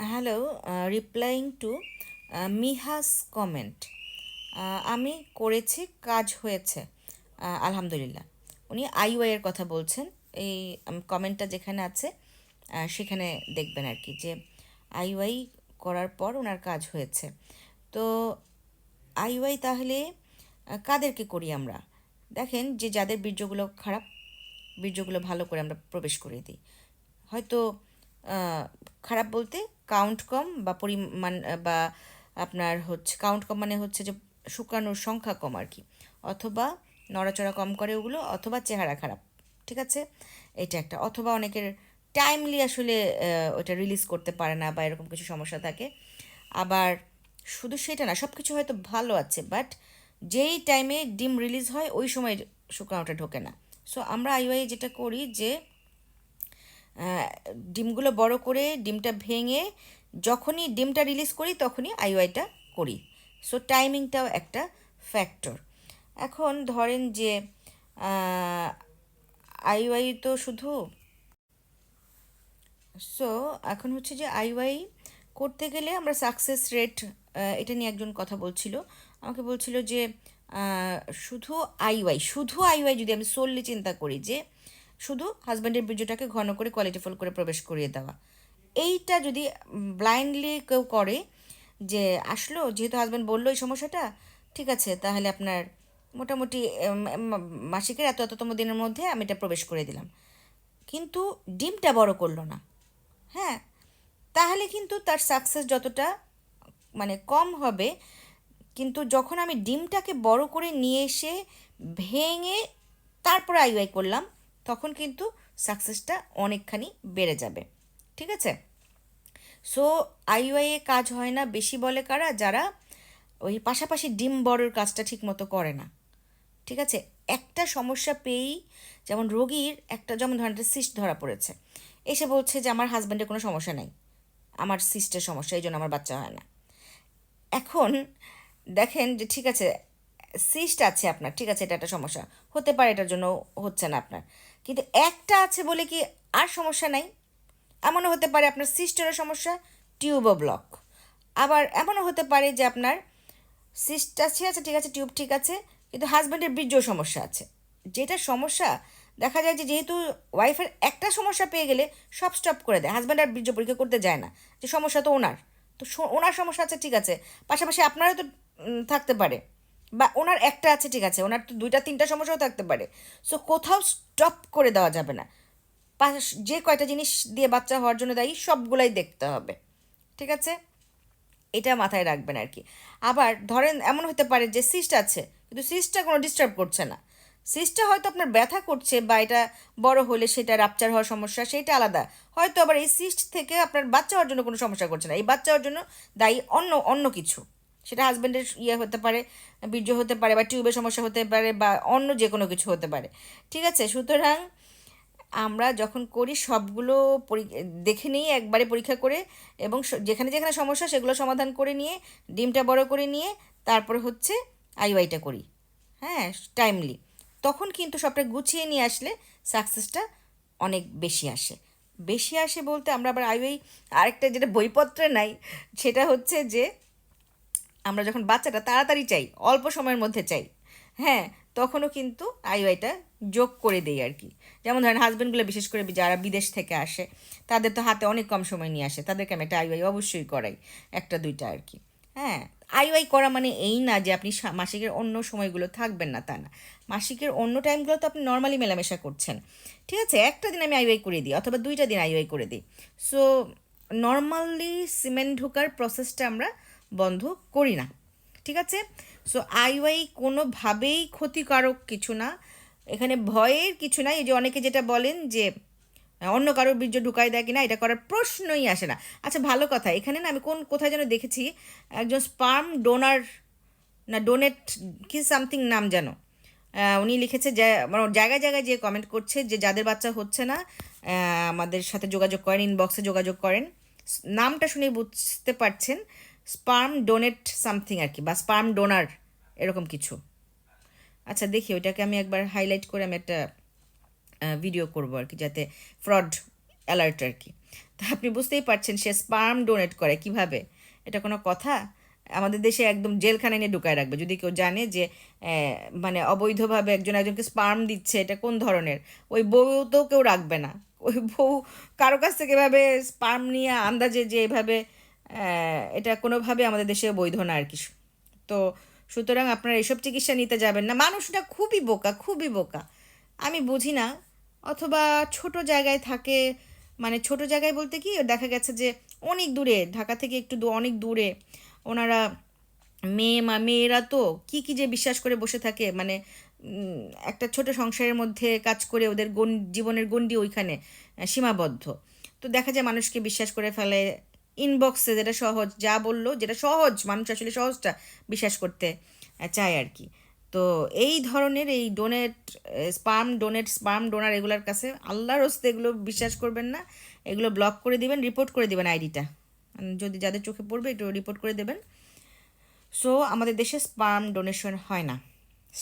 Hello replying to মিহাস comment আমি করেছি, কাজ হয়েছে আলহামদুলিল্লাহ। উনি আইওয়াইয়ের কথা বলছেন, এই কমেন্টটা যেখানে আছে সেখানে দেখবেন আর কি যে আইওয়াই করার পর ওনার কাজ হয়েছে। তো আইওয়াই তাহলে কাদেরকে করি আমরা? দেখেন যে, যাদের বীর্যগুলো খারাপ, বীর্যগুলো ভালো করে আমরা প্রবেশ করে দিই। হয়তো খারাপ বলতে কাউন্ট কম বা পরিমাণ বা আপনার হচ্ছে কাউন্ট কম মানে হচ্ছে যে শুকানোর সংখ্যা কম আর কি। অথবা নড়াচড়া কম করে ওগুলো, অথবা চেহারা খারাপ, ঠিক আছে? এটা একটা। অথবা অনেকের টাইমলি আসলে ওটা রিলিজ করতে পারে না বা এরকম কিছু সমস্যা থাকে। আবার শুধু সেটা না সব কিছু হয়তো ভালো আছে বাট যেই টাইমে ডিম রিলিজ হয়, ওই সময় শুকানোটা ঢোকে না। সো আমরা আইওয়াই যেটা করি যে ডিমগুলো বড় করে ডিমটা ভেঙে যখনই ডিমটা রিলিজ করি তখনই আইওয়াইটা করি। সো টাইমিংটাও একটা ফ্যাক্টর এখন ধরেন যে আইওয়াই তো শুধু সো এখন হচ্ছে যে আইওয়াই করতে গেলে আমরা সাকসেস রেট এটা নিয়ে একজন কথা বলছিল। আমাকে বলছিল যে শুধু আইওয়াই শুধু আইওয়াই যদি আমি সোললি চিন্তা করি যে শুধু হাজব্যান্ডের বীর্যটাকে ঘন করে কোয়ালিটিফুল করে প্রবেশ করিয়ে দেওয়া। এইটা যদি ব্লাইন্ডলি কেউ করে, যে আসলো, যেহেতু হাজব্যান্ড বলল এই সমস্যাটা, ঠিক আছে, তাহলে আপনার মোটামুটি মাসিকের এত এততম দিনের মধ্যে আমি এটা প্রবেশ করে দিলাম। কিন্তু ডিমটা বড় করল না। হ্যাঁ তাহলে কিন্তু তার সাকসেস যতটা মানে কম হবে, কিন্তু যখন আমি ডিমটাকে বড় করে নিয়ে এসে ভেঙে তারপরে আইওয়াই করলাম তখন কিন্তু সাকসেসটা অনেকখানি বেড়ে যাবে। ঠিক আছে? সো আইওয়াইয়ে কাজ হয় না, বেশি বলে কারা? যারা ওই পাশাপাশি ডিম বড়র কাজটা ঠিক মতো করে না। ঠিক আছে? একটা সমস্যা পেয়েই যেমন রোগীর একটা, যেমন ধরেন একটা সিস্ট ধরা পড়েছে। এসে বলছে যে, আমার হাজব্যান্ডের কোনো সমস্যা নেই। আমার সিস্টের সমস্যা, এই জন্য আমার বাচ্চা হয় না। এখন দেখেন যে, ঠিক আছে সিস্ট আছে আপনার, ঠিক আছে, এটা একটা সমস্যা। হতে পারে এটার জন্য হচ্ছে না আপনার। কিন্তু একটা আছে বলে কি আর সমস্যা নাই। এমনও হতে পারে আপনার সিস্টেরও সমস্যা টিউবও ব্লক। আবার এমনও হতে পারে যে আপনার সিস্টার আছে আছে, ঠিক আছে, টিউব ঠিক আছে, কিন্তু হাজব্যান্ডের বীর্য সমস্যা আছে। যেটা সমস্যা, দেখা যায় যে যেহেতু ওয়াইফের একটা সমস্যা পেয়ে গেলে সব স্টপ করে দেয়। হাজব্যান্ড আর বীর্য পরীক্ষা করতে যায় না। যে সমস্যা তো ওনার। তো ওনার সমস্যা আছে, ঠিক আছে। পাশাপাশি আপনারও তো থাকতে পারে। বা ওনার একটা আছে, ঠিক আছে, ওনার তো দুইটা, তিনটা সমস্যাও থাকতে পারে। সো কোথাও স্টপ করে দেওয়া যাবে না। যে কয়টা জিনিস দিয়ে বাচ্চা হওয়ার জন্য দায়ী, সবগুলাই দেখতে হবে। ঠিক আছে? এটা মাথায় রাখবেন আর কি। আবার ধরেন, এমন হতে পারে যে সিস্ট আছে, কিন্তু সিস্টটা কোনো ডিস্টার্ব করছে না। সিস্টটা হয়তো আপনার ব্যথা করছে বা এটা বড় হলে সেটা রাপচার হওয়ার সমস্যা, সেটা আলাদা। হয়তো আবার এই সিস্ট থেকে আপনার বাচ্চা হওয়ার জন্য কোনো সমস্যা করছে না। এই বাচ্চা হওয়ার জন্য দায়ী অন্য অন্য কিছু। সেটা হাজব্যান্ডের ইয়ে হতে পারে, বীর্য হতে পারে বা টিউবের সমস্যা হতে পারে বা অন্য যে কোনো কিছু হতে পারে। ঠিক আছে? সুতরাং আমরা যখন করি সবগুলো দেখে নিই একবারে পরীক্ষা করে এবং যেখানে যেখানে সমস্যা সেগুলো সমাধান করে নিয়ে, ডিমটা বড় করে নিয়ে তারপরে হচ্ছে আইওয়াইটা করি। হ্যাঁ? টাইমলি তখন কিন্তু সবটা গুছিয়ে নিয়ে আসলে সাকসেসটা অনেক বেশি আসে। বেশি আসে বলতে আমরা আবার আইওয়াই আরেকটা যেটা বইপত্রে নাই, সেটা হচ্ছে যে আমরা যখন বাচ্চাটা তাড়াতাড়ি চাই, অল্প সময়ের মধ্যে চাই হ্যাঁ তখনও কিন্তু আইওয়াইটা যোগ করে দেই আর কি। যেমন ধরেন হাজব্যান্ডগুলো বিশেষ করে যারা বিদেশ থেকে আসে, তাদের তো হাতে অনেক কম সময় নিয়ে আসে, তাদেরকে আমি একটা আইওয়াই অবশ্যই করাই, একটা, দুইটা আর কি। হ্যাঁ আইওয়াই করা মানে এই না যে আপনি মাসিকের অন্য সময়গুলো থাকবেন না তা না। মাসিকের অন্য টাইমগুলো তো আপনি নর্মালি মেলামেশা করছেন। ঠিক আছে, একটা দিন আমি আইওয়াই করে দিই অথবা দুইটা দিন আইওয়াই করে দিই। সো নর্মালি সিমেন্ট ঢোকার প্রসেসটা আমরা বন্ধ করি না। ঠিক আছে? সো আইওয়াই কোনোভাবেই ক্ষতিকারক কিছু না। এখানে ভয়ের কিছু নাই। এই যে অনেকে যেটা বলেন যে, অন্য কারোর বীর্য ঢুকাই দেয় কিনা, এটা করার প্রশ্নই আসে না। আচ্ছা ভালো কথা। এখানে না আমি কোন, কোথায় যেন দেখেছি, একজন স্পার্ম ডোনার না ডোনেট কি সামথিং নাম যেন উনি লিখেছে যে মানে জায়গায় জায়গায় যে কমেন্ট করছে যে, যাদের বাচ্চা হচ্ছে না আমাদের সাথে যোগাযোগ করেন ইনবক্সে যোগাযোগ করেন। নামটা শুনে বুঝতে পারছেন। স্পার্ম ডোনেট সামথিং আর কি, বা স্পার্ম ডোনার এরকম কিছু। আচ্ছা দেখি, ওইটাকে আমি একবার হাইলাইট করে আমি একটা ভিডিও করব আর কি, যাতে ফ্রড অ্যালার্ট আর কি। তা আপনি বুঝতেই পারছেন, সে স্পার্ম ডোনেট করে কীভাবে? এটা কোনো কথা? আমাদের দেশে একদম জেলখানায় নিয়ে ঢুকায় রাখবে। যদি কেউ জানে যে মানে অবৈধভাবে একজন একজনকে স্পার্ম দিচ্ছে, এটা কোন ধরনের? ওই বউ তো কেউ রাখবে না। ওই বউ কারও কাছ থেকে এভাবে স্পার্ম নিয়ে আন্দাজে যে এভাবে এটা কোনোভাবে আমাদের দেশে বৈধ না আর কি। তো সুতরাং আপনারা এসব চিকিৎসা নিতে যাবেন না। মানুষটা খুবই বোকা খুবই বোকা। আমি বুঝি না। অথবা ছোট জায়গায় থাকে মানে ছোট জায়গায় বলতে কি, দেখা গেছে যে অনেক দূরে, ঢাকা থেকে একটু অনেক দূরে ওনারা মেয়ে মা, মেয়েরা তো কি কি যে বিশ্বাস করে বসে থাকে মানে একটা ছোট সংসারের মধ্যে কাজ করে ওদের গন, জীবনের গণ্ডি ওইখানে সীমাবদ্ধ। তো দেখা যায় মানুষকে বিশ্বাস করে ফেলে ইনবক্সে যেটা সহজ, যা বলল, যেটা সহজ, মানুষ আসলে সহজটা বিশ্বাস করতে চায় আর কি। তো এই ধরনের এই donate sperm donate sperm donor এগুলোর কাছে আল্লাহর হস্তে এগুলো বিশ্বাস করবেন না, এগুলো ব্লক করে দিবেন রিপোর্ট করে দিবেন আইডিটা যদি যাদের চোখে পড়বে, একটু রিপোর্ট করে দেবেন। সো আমাদের দেশে স্পার্ম ডোনেশন হয় না।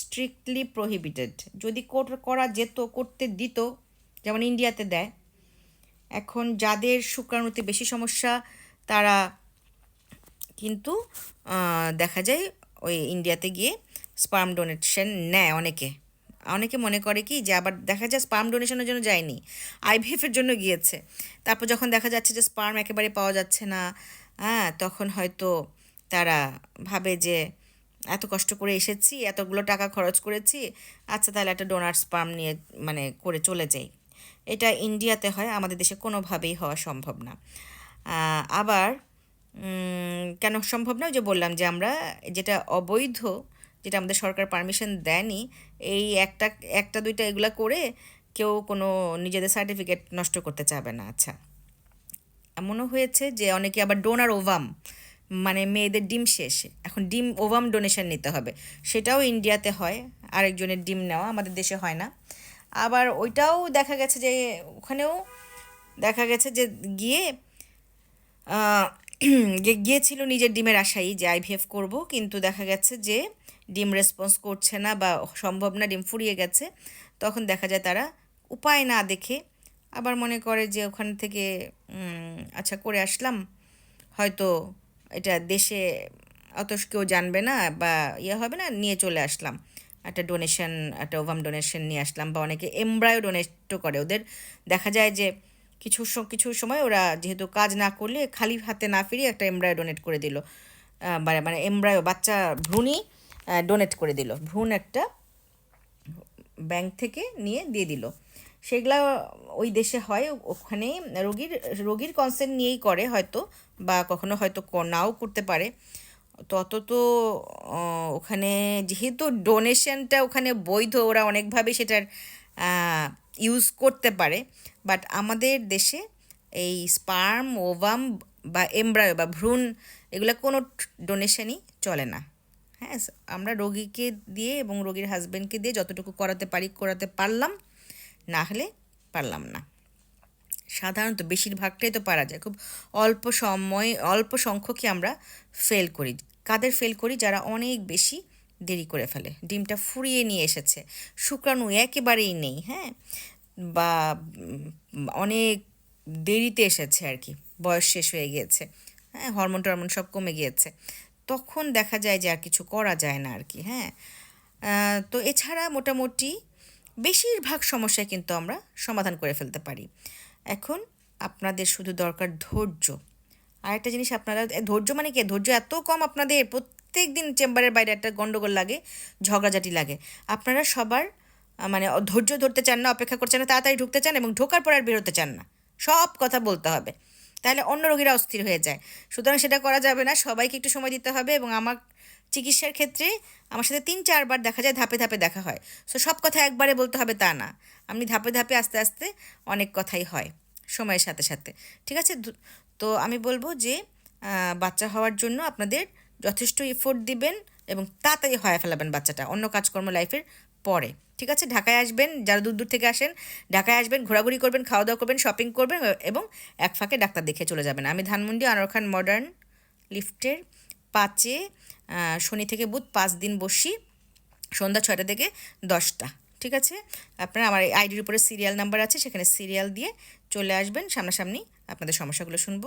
স্ট্রিক্টলি প্রহিবিটেড যদি করা যেত, করতে দিত, যেমন ইন্ডিয়াতে দেয় এখন যাদের শুক্রাণুতে বেশি সমস্যা, তারা কিন্তু দেখা যায় ওই ইন্ডিয়াতে গিয়ে স্পার্ম ডোনেশন নেয় অনেকে। অনেকে মনে করে কি যে আবার দেখা যায় স্পার্ম ডোনেশনের জন্য যায়নি আইভিএফের জন্য গিয়েছে। তারপর যখন দেখা যাচ্ছে যে স্পার্ম একেবারে পাওয়া যাচ্ছে না হ্যাঁ তখন হয়তো তারা ভাবে যে এত কষ্ট করে এসেছি, এতগুলো টাকা খরচ করেছি আচ্ছা তাহলে একটা ডোনার স্পার্ম নিয়ে মানে করে চলে যাই। এটা ইন্ডিয়াতে হয়, আমাদের দেশে কোনোভাবেই হওয়া সম্ভব না। আবার কেন সম্ভব না? যে বললাম যে আমরা যেটা অবৈধ, যেটা আমাদের সরকার পারমিশন দেয়নি, এই একটা একটা, দুইটা এগুলা করে কেউ কোনো নিজেদের সার্টিফিকেট নষ্ট করতে চাবে না। আচ্ছা এমনও হয়েছে যে অনেকে আবার ডোনার ওভাম মানে মেয়েদের ডিম শেষ। এখন ডিম ওভাম ডোনেশন নিতে হবে। সেটাও ইন্ডিয়াতে হয়, আরেকজনের ডিম নেওয়া আমাদের দেশে হয় না। আবার ওইটাও দেখা গেছে যে ওখানেও দেখা গেছে যে গিয়ে গিয়েছিল নিজের ডিমের আশাই যে আইভিএফ করব, কিন্তু দেখা গেছে যে ডিম রেসপন্স করছে না বা সম্ভব না, ডিম ফুরিয়ে গেছে। তখন দেখা যায় তারা উপায় না দেখে আবার মনে করে যে ওখান থেকে আচ্ছা করে আসলাম, হয়তো এটা দেশে অত কেউ জানবে না বা ইয়ে হবে না, নিয়ে চলে আসলাম। একটা ডোনেশন একটা ওভাম ডোনেশন নিয়ে আসলাম বা অনেকে এমব্রায়ো ডোনেটও করে। ওদের দেখা যায় যে কিছু কিছু সময় ওরা যেহেতু কাজ না করলে খালি হাতে না ফিরিয়ে একটা এমব্রায়ো ডোনেট করে দিল। মানে মানে এমব্রায়ো বাচ্চা ভ্রূণই ডোনেট করে দিল। ভ্রূণ একটা ব্যাংক থেকে নিয়ে দিয়ে দিল। সেগুলা ওই দেশে হয় ওখানে রোগীর রোগীর কনসেন্ট নিয়েই করে হয়তো বা কখনো হয়তো নাও করতে পারে। তত তো ওখানে যেহেতু ডোনেশনটা ওখানে বৈধ, ওরা অনেকভাবে সেটার ইউজ করতে পারে। বাট আমাদের দেশে এই স্পার্ম ওভাম বা এমব্রায়ো বা ভ্রূণ, এগুলো কোনো ডোনেশনই চলে না। হ্যাঁ আমরা রোগীকে দিয়ে এবং রোগীর হাজব্যান্ডকে দিয়ে যতটুকু করাতে পারি, করাতে পারলাম, না হলে পারলাম না। সাধারণত বেশিরভাগটাই তো পারা যায়। খুব অল্প সময়, অল্প সংখ্যকই আমরা ফেল করি। কাদের ফেল করি যারা অনেক বেশি দেরি করে ফেলে। ডিমটা ফুরিয়ে নিয়ে এসেছে। শুক্রাণু একেবারেই নেই হ্যাঁ? বা অনেক দেরিতে এসেছে আর কি। বয়স শেষ হয়ে গিয়েছে হ্যাঁ? হরমোন টরমোন সব কমে গিয়েছে। তখন দেখা যায় যে আর কিছু করা যায় না আর কি হ্যাঁ? তো এছাড়া মোটামুটি বেশিরভাগ সমস্যায় কিন্তু আমরা সমাধান করে ফেলতে পারি। এখন আপনাদের শুধু দরকার ধৈর্য। আর একটা জিনিস আপনারা ধৈর্য মানে কি? ধৈর্য এত কম আপনাদের প্রত্যেক দিন চেম্বারের বাইরে একটা গন্ডগোল লাগে, ঝগড়াঝাটি লাগে। আপনারা সবার মানে ধৈর্য ধরতে চান না, অপেক্ষা করছেন না, তাড়াতাড়ি ঢুকতে চান এবং ঢোকার পর আর বেরোতে চান না। সব কথা বলতে হবে। তাহলে অন্য রোগীরা অস্থির হয়ে যায়। সুতরাং সেটা করা যাবে না, সবাইকে একটু সময় দিতে হবে এবং আমার চিকিৎসার ক্ষেত্রে আমার সাথে তিন চারবার দেখা যায়, ধাপে ধাপে দেখা হয়। সো সব কথা একবারে বলতে হবে তা না। আপনি ধাপে ধাপে আস্তে আস্তে অনেক কথাই হয়, সময়ের সাথে সাথে। ঠিক আছে? তো আমি বলব যে বাচ্চা হওয়ার জন্য আপনাদের যথেষ্ট এফোর্ট দিবেন এবং তাড়াতাড়ি হয়ে ফেলাবেন বাচ্চাটা অন্য কাজকর্ম লাইফের পরে। ঠিক আছে? ঢাকায় আসবেন, যারা দূর দূর থেকে আসেন, ঢাকায় আসবেন, ঘোরাঘুরি করবেন খাওয়া দাওয়া করবেন শপিং করবেন এবং এক ফাঁকে ডাক্তার দেখে চলে যাবেন। আমি ধানমন্ডি আনোয়ার খান মডার্ন লিফটের পাঁচে শনি থেকে বুধ পাঁচ দিন বসি, সন্ধ্যা ছয়টা থেকে দশটা। ঠিক আছে? আপনার আমার আইডির উপরে সিরিয়াল নাম্বার আছে, সেখানে সিরিয়াল দিয়ে চলে আসবেন, সামনাসামনি আপনাদের সমস্যাগুলো শুনব।